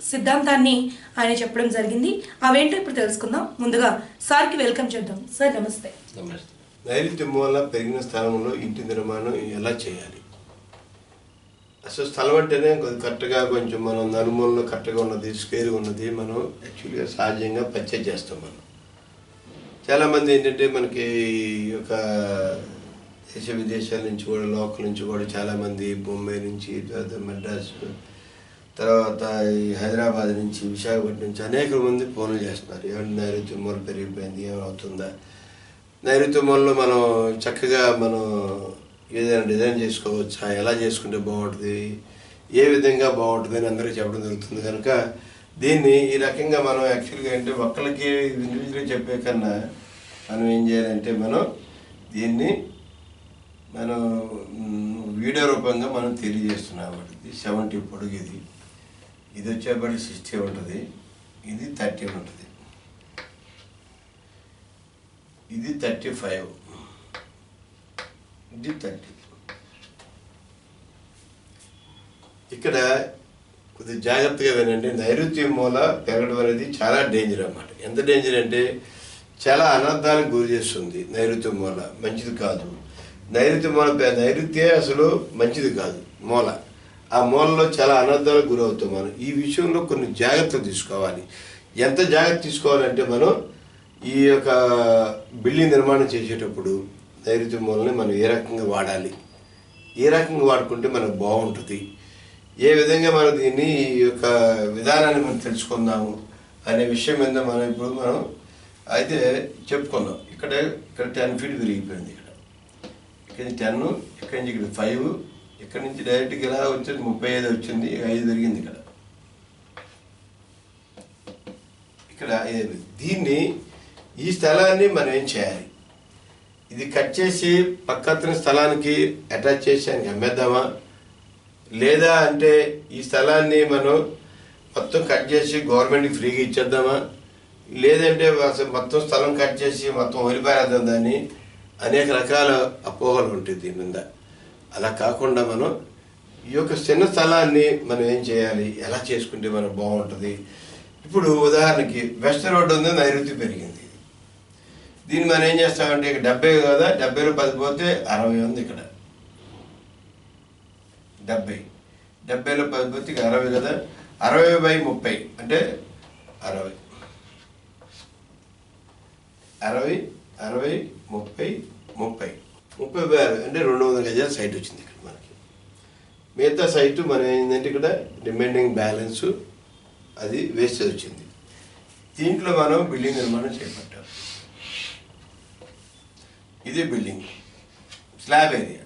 సిద్ధాంతాన్ని ఆయన చెప్పడం జరిగింది. అవేంటో ఇప్పుడు తెలుసుకుందాం. ముందుగా సార్కి వెల్కమ్ చేద్దాం. సార్ నమస్తే. నైరుతి మూల పెరిగిన స్థలంలో ఇంటి నిర్మాణం ఎలా చేయాలి? అసలు స్థలం అంటేనే కొద్ది కరెక్ట్గా కొంచెం మనం నలుమూలలో కరెక్ట్గా ఉన్నది స్క్వేర్ ఉన్నది మనం యాక్చువల్గా సహజంగా పర్చేజ్ చేస్తాం మనం. చాలామంది ఏంటంటే మనకి ఈ యొక్క దేశ విదేశాల నుంచి కూడా లోకల్ నుంచి కూడా చాలామంది బొంబాయి నుంచి తర్వాత మద్రాస్ తర్వాత ఈ హైదరాబాద్ నుంచి విశాఖపట్నం నుంచి అనేక మంది ఫోన్లు చేస్తున్నారు. ఏమంటే నైరుతి మూల పెరిగిపోయింది ఏమవుతుందా? నైరుతి మూలలో మనం చక్కగా మనం ఏదైనా డిజైన్ చేసుకోవచ్చా? ఎలా చేసుకుంటే బాగుంటుంది? ఏ విధంగా బాగుంటుంది అని అందరికీ చెప్పడం జరుగుతుంది కనుక దీన్ని ఈ రకంగా మనం యాక్చువల్గా అంటే ఒక్కరికి ఇండివిజువల్గా చెప్పే కన్నా మనం ఏం చేయాలంటే మనం దీన్ని మనం వీడియో రూపంగా మనం తెలియజేస్తున్నాం. ఇది సెవెంటీ పొడుగు ఇది. ఇది వచ్చేబడి సిక్స్టీ ఉంటుంది ఇది థర్టీ ఉంటుంది. ఇది థర్టీ ఫైవ్ ఇది థర్టీ ఇక్కడ కొద్దిగా జాగ్రత్తగా వినండి నైరుతి మూల పెరగడం అనేది చాలా డేంజర్ అన్నమాట. ఎంత డేంజర్ అంటే చాలా అనర్థానికి గురి చేస్తుంది నైరుతి మూల. మంచిది కాదు. నైరుతి మూల నైరుత్యే నైరుతే అసలు మంచిది కాదు మూల. ఆ మూలలో చాలా అనర్థాలకు గురవుతాం మనం. ఈ విషయంలో కొన్ని జాగ్రత్తలు తీసుకోవాలి. ఎంత జాగ్రత్త తీసుకోవాలంటే మనం ఈ యొక్క బిల్డింగ్ నిర్మాణం చేసేటప్పుడు నైరుతి మూలని మనం ఏ రకంగా వాడాలి? ఏ రకంగా వాడుకుంటే మనకు బాగుంటుంది? ఏ విధంగా మనం దీన్ని ఈ యొక్క విధానాన్ని మనం తెలుసుకుందాము అనే విషయం మీద మనం ఇప్పుడు మనం అయితే చెప్పుకుందాం ఇక్కడ ఇక్కడ టెన్ ఫీట్ విరిగిపోయింది ఇక్కడ. ఇక్కడ టెన్ ఇక్కడ నుంచి ఇక్కడ ఫైవ్ ఇక్కడ నుంచి డైరెక్ట్గా ఇలా వచ్చేది? ముప్పై ఐదు వచ్చింది ఐదు జరిగింది ఇక్కడ. ఇక్కడ దీన్ని ఈ స్థలాన్ని మనం ఏం చేయాలి? ఇది కట్ చేసి పక్కన స్థలానికి అటాచ్ చేసి ఆయనకి అమ్మేద్దామా? లేదా అంటే ఈ స్థలాన్ని మనం మొత్తం కట్ చేసి గవర్నమెంట్కి ఫ్రీగా ఇచ్చేద్దామా? లేదంటే మొత్తం స్థలం కట్ చేసి మొత్తం వదిలిపారేద్దాం దాన్ని? అనేక రకాల అపోహలు ఉంటుంది దీని మీద. అలా కాకుండా మనం ఈ యొక్క చిన్న స్థలాన్ని మనం ఏం చేయాలి? ఎలా చేసుకుంటే మనం బాగుంటుంది? ఇప్పుడు ఉదాహరణకి వెస్ట్ రోడ్ ఉంది నైరుతి పెరిగింది. దీన్ని మనం ఏం చేస్తామంటే ఇక డెబ్బై కదా డెబ్బైలో పది పోతే అరవై ఉంది ఇక్కడ. డెబ్బై. డెబ్బైలో పది పోతే ఇక అరవై కదా. అరవై బై ముప్పై అంటే అరవై. అరవై అరవై ముప్పై ముప్పై. ముప్పై బై అంటే రెండు వందల గజాల సైట్ వచ్చింది ఇక్కడ మనకి. మిగతా సైటు మనం ఏంటంటే ఇక్కడ రిమైనింగ్ బ్యాలెన్స్ అది వేస్టేజ్ వచ్చింది. దీంట్లో మనం బిల్డింగ్ నిర్మాణం చేపట్టాం. ఇది బిల్డింగ్ స్లాబ్ ఏరియా.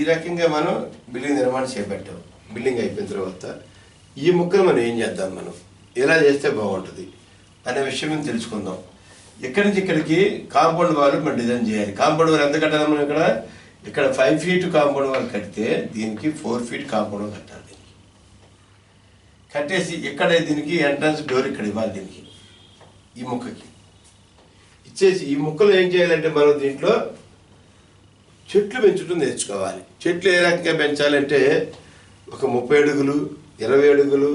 ఈ రకంగా మనం బిల్డింగ్ నిర్మాణం చేపట్టాం. బిల్డింగ్ అయిపోయిన తర్వాత ఈ ముక్కలు మనం ఏం చేద్దాం మనం? ఎలా చేస్తే బాగుంటుంది? అనే విషయం మేము తెలుసుకుందాం. ఇక్కడి నుంచి ఇక్కడికి? కాంపౌండ్ వాల్ మనం డిజైన్ చేయాలి. కాంపౌండ్ వాల్ ఎంత కట్టాలి మనం ఇక్కడ? ఇక్కడ ఫైవ్ ఫీట్ కాంపౌండ్ వాల్ కడితే దీనికి ఫోర్ ఫీట్ కాంపౌండ్ వాల్ కట్టాలి దీనికి. కట్టేసి ఇక్కడ దీనికి? ఎంట్రన్స్ డోర్ ఇక్కడ ఇవ్వాలి దీనికి. ఈ ముక్కకి. ఇచ్చేసి ఈ ముక్కలు ఏం చేయాలంటే మనం దీంట్లో చెట్లు పెంచడం నేర్చుకోవాలి. చెట్లు ఏ రకంగా పెంచాలంటే ఒక ముప్పై అడుగులు ఇరవై అడుగులు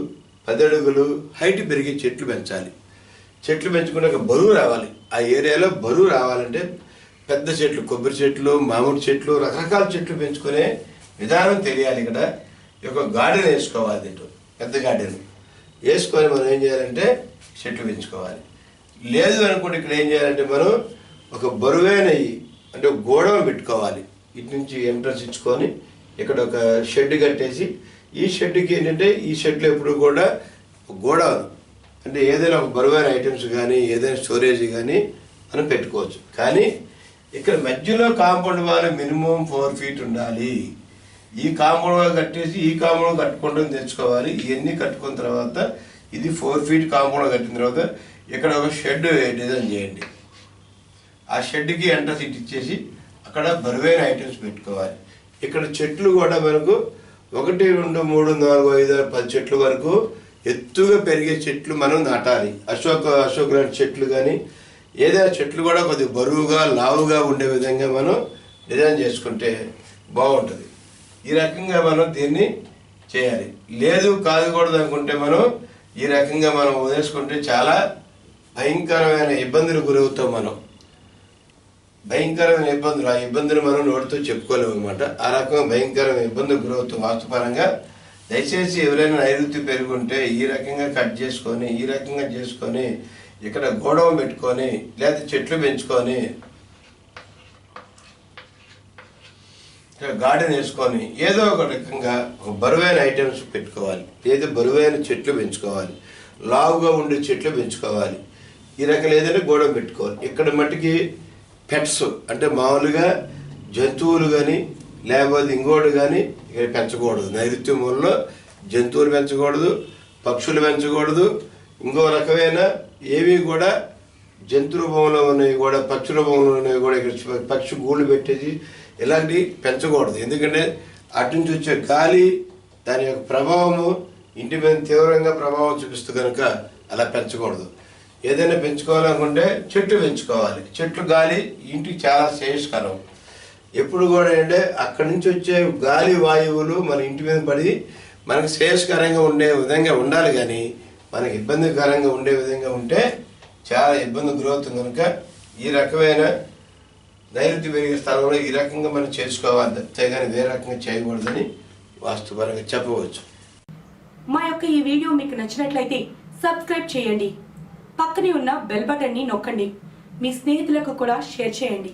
పది అడుగులు హైట్ పెరిగే చెట్లు పెంచాలి. చెట్లు పెంచుకునే బరువు రావాలి. ఆ ఏరియాలో బరువు రావాలంటే పెద్ద చెట్లు కొబ్బరి చెట్లు మామిడి చెట్లు రకరకాల చెట్లు పెంచుకునే విధానం తెలియాలి ఇక్కడ. ఒక గార్డెన్ వేసుకోవాలి దీంట్లో పెద్ద గార్డెన్. వేసుకొని మనం ఏం చేయాలంటే చెట్లు పెంచుకోవాలి. లేదు అనుకుంటే ఇక్కడ ఏం చేయాలంటే మనం ఒక బరువైన అంటే ఒక పెట్టుకోవాలి. ఇటు నుంచి ఎంట్రన్స్ ఇచ్చుకొని ఇక్కడ ఒక షెడ్ కట్టేసి ఈ షెడ్కి ఏంటంటే ఈ షెడ్లో ఎప్పుడు కూడా గోడ అంటే ఏదైనా ఒక బరువైన ఐటమ్స్ కానీ ఏదైనా స్టోరేజ్ కానీ మనం పెట్టుకోవచ్చు. కానీ ఇక్కడ మధ్యలో compound wall minimum four feet ఉండాలి. ఈ కాంపౌండ్ వాల్ కట్టేసి ఈ కాంపౌండ్ కట్టుకోవడం తెచ్చుకోవాలి ఇవన్నీ కట్టుకున్న తర్వాత ఇది ఫోర్ ఫీట్ కాంపౌండ్ కట్టిన తర్వాత ఇక్కడ ఒక షెడ్ డిజైన్ చేయండి. ఆ షెడ్కి ఎంట్రన్స్ ఇటు ఇచ్చేసి అక్కడ బరువైన ఐటమ్స్ పెట్టుకోవాలి. ఇక్కడ చెట్లు కూడా మనకు ఒకటి రెండు మూడు నాలుగు ఐదు ఆరు పది చెట్ల వరకు ఎత్తుగా పెరిగే చెట్లు మనం నాటాలి. అశోక అశోక్ లాంటి చెట్లు కానీ ఏదైనా చెట్లు కూడా కొద్దిగా బరువుగా లావుగా ఉండే విధంగా మనం డిజైన్ చేసుకుంటే బాగుంటుంది. ఈ రకంగా మనం దీన్ని చేయాలి. లేదు కాదుకూడదు అనుకుంటే మనం ఈ రకంగా మనం వదిలేసుకుంటే చాలా భయంకరమైన ఇబ్బందులు గురవుతాం మనం. భయంకరమైన ఇబ్బందులు ఆ ఇబ్బందులు మనం నోటితో చెప్పుకోలేము అనమాట ఆ రకంగా భయంకరమైన ఇబ్బందులు గురవుతాం వాస్తుపరంగా దయచేసి ఎవరైనా నైరుతి పెరుగుంటే ఈ రకంగా కట్ చేసుకొని ఈ రకంగా చేసుకొని ఇక్కడ గోడవ పెట్టుకొని లేదా చెట్లు పెంచుకొని గార్డెన్ వేసుకొని ఏదో ఒక రకంగా బరువైన ఐటమ్స్ పెట్టుకోవాలి. లేదా బరువైన చెట్లు పెంచుకోవాలి. లావుగా ఉండే చెట్లు పెంచుకోవాలి. ఈ రకం ఏదైనా గోడ పెట్టుకోవాలి. ఇక్కడ మట్టికి పెట్స్ అంటే మామూలుగా జంతువులు కానీ లేకపోతే ఇంకోటి కానీ ఇక్కడ పెంచకూడదు. నైరుత్య మూలలో జంతువులు పెంచకూడదు పక్షులు పెంచకూడదు. ఇంకో రకమైన ఏవి కూడా జంతు రూపంలో ఉన్నవి కూడా పక్షి రూపంలో ఉన్నవి కూడా ఇక్కడ పక్షి గూళ్ళు పెట్టేసి ఇలాంటివి పెంచకూడదు. ఎందుకంటే అటు నుంచి వచ్చే గాలి దాని యొక్క ప్రభావము ఇంటి మీద తీవ్రంగా ప్రభావం చూపిస్తూ కనుక అలా పెంచకూడదు. ఏదైనా పెంచుకోవాలనుకుంటే చెట్లు పెంచుకోవాలి. చెట్లు గాలి ఇంటికి చాలా శ్రేయస్కరం ఎప్పుడు కూడా అంటే అక్కడి నుంచి వచ్చే గాలి వాయువులు మన ఇంటి మీద పడి మనకు శ్రేయస్కరంగా ఉండే విధంగా ఉండాలి కానీ మనకి ఇబ్బందికరంగా ఉండే విధంగా ఉంటే చాలా ఇబ్బంది గురవుతుంది కనుక ఈ రకమైన నైరుతి పెరిగే స్థలంలో ఈ రకంగా మనం చేసుకోవాలి అంతేగాని వేరే రకంగా చేయకూడదని వాస్తుపరంగా చెప్పవచ్చు. మా యొక్క ఈ వీడియో మీకు నచ్చినట్లయితే సబ్స్క్రైబ్ చేయండి. పక్కనే ఉన్న బెల్ బటన్ని నొక్కండి. మీ స్నేహితులకు కూడా షేర్ చేయండి.